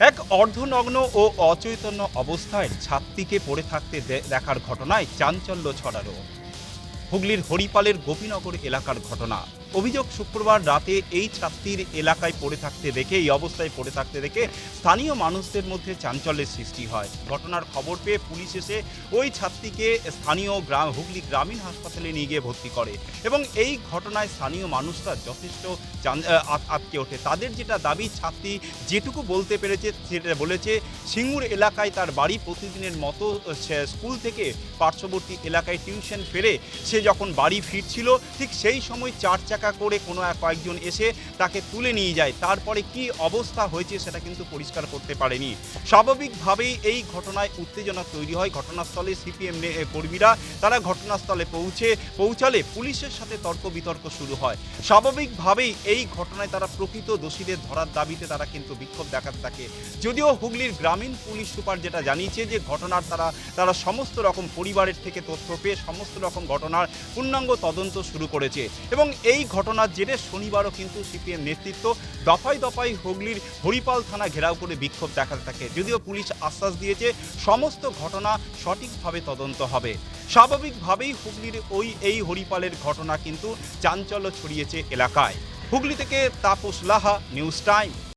এক অর্ধনগ্ন ও অচৈতন্য অবস্থায় ছাত্রীকে পড়ে থাকতে দেখার ঘটনায় চাঞ্চল্য ছড়ালো। হুগলির হরিপালের গোপীনগর এলাকার ঘটনা। অভিযোগ শুক্রবার রাতে এই ছাত্রীর এলাকায় পড়ে থাকতে দেখে এই অবস্থায় পড়ে থাকতে দেখে স্থানীয় মানুষদের মধ্যে চাঞ্চল্যের সৃষ্টি হয়। ঘটনার খবর পেয়ে পুলিশ এসে ওই ছাত্রীকে স্থানীয় গ্রাম হুগলি গ্রামীণ হাসপাতালে নিয়ে গিয়ে ভর্তি করে এবং এই ঘটনায় স্থানীয় মানুষরা যথেষ্ট আহ, ওঠে। তাদের যেটা দাবি ছাত্রী যেটুকু বলতে পেরেছে সেটা বলেছে সিঙ্গুর এলাকায় তার বাড়ি প্রতিদিনের মতো স্কুল থেকে পার্শ্ববর্তী এলাকায় টিউশন ফেরে সে যখন বাড়ি ফিরছিল ঠিক সেই সময় চার করে কোনো এক কয়েকজন এসে তাকে তুলে নিয়ে যায়। তারপরে কি অবস্থা হয়েছে সেটা কিন্তু পরিষ্কার করতে পারেনি। স্বাভাবিকভাবেই এই ঘটনায় উত্তেজনা তৈরি হয়। ঘটনাস্থলে সিপিএম কর্মীরা তারা ঘটনাস্থলে পৌঁছে, পৌঁছালে পুলিশের সাথে তর্ক বিতর্ক শুরু হয়। স্বাভাবিকভাবেই এই ঘটনায় তারা প্রকৃত দোষীদের ধরার দাবিতে তারা কিন্তু বিক্ষোভ দেখাতে থাকে। যদিও হুগলির গ্রামীণ পুলিশ সুপার যেটা জানিয়েছে যে ঘটনার তারা তারা সমস্ত রকম পরিবারের থেকে তথ্য পেয়ে সমস্ত রকম ঘটনার পূর্ণাঙ্গ তদন্ত শুরু করেছে। এবং এই ঘটনার জেরে শনিবারও কিন্তু সিপিএম নেতৃত্ব দফায় দফায় হুগলির হরিপাল থানা ঘেরাও করে বিক্ষোভ দেখাতে থাকে। যদিও পুলিশ আশ্বাস দিয়েছে, সমস্ত ঘটনা সঠিকভাবে তদন্ত হবে। স্বাভাবিকভাবেই হুগলির ওই এই হরিপালের ঘটনা কিন্তু চাঞ্চল্য ছড়িয়েছে এলাকায়। হুগলি থেকে তাপস লাহা, নিউজ টাইম।